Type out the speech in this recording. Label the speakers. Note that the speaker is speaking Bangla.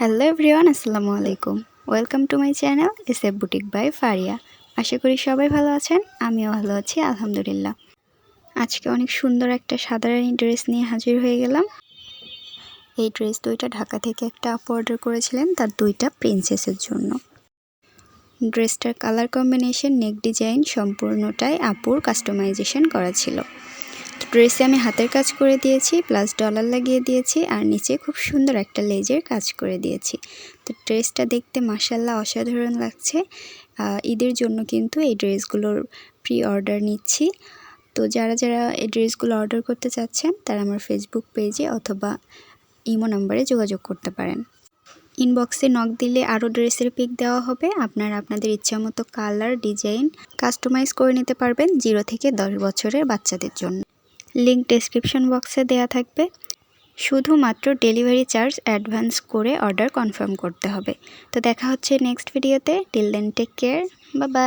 Speaker 1: হ্যালো এভরিওয়ান আসসালামু আলাইকুম। Welcome to my channel S F boutique by Faria আশা করি সবাই ভালো আছেন, আমিও ভালো আছি, আলহামদুলিল্লাহ। আজকে অনেক সুন্দর একটা সাধারণ ড্রেস নিয়ে হাজির হয়ে গেলাম। এই ড্রেস দুইটা ঢাকা থেকে একটা আপ অর্ডার করেছিলেন, তার দুইটা প্রিন্সেসের জন্য। ড্রেসটার কালার কম্বিনেশন নেক ডিজাইন সম্পূর্ণটাই আপুর কাস্টমাইজেশন করা ছিল। ড্রেসে আমি হাতের কাজ করে দিয়েছি প্লাস ডলার লাগিয়ে দিয়েছি, আর নিচে খুব সুন্দর একটা লেজের কাজ করে দিয়েছি। তো ড্রেসটা দেখতে মাসাল্লাহ অসাধারণ লাগছে। ঈদের জন্য কিন্তু এই ড্রেসগুলোর প্রি অর্ডার নিচ্ছি। তো যারা যারা এই ড্রেসগুলো অর্ডার করতে চাচ্ছেন, তারা আমার ফেসবুক পেজে অথবা ইমো নাম্বারে যোগাযোগ করতে পারেন। ইনবক্সে নক দিলে আরও ড্রেসের পিক দেওয়া হবে। আপনারা আপনাদের ইচ্ছা মতো কালার ডিজাইন কাস্টমাইজ করে নিতে পারবেন জিরো থেকে দশ বছরের বাচ্চাদের জন্য। লিঙ্ক ডেসক্রিপশন বক্সে দেয়া থাকবে। শুধুমাত্র ডেলিভারি চার্জ অ্যাডভান্স করে অর্ডার কনফার্ম করতে হবে। তো দেখা হচ্ছে নেক্সট ভিডিওতে। Till then, take care. বা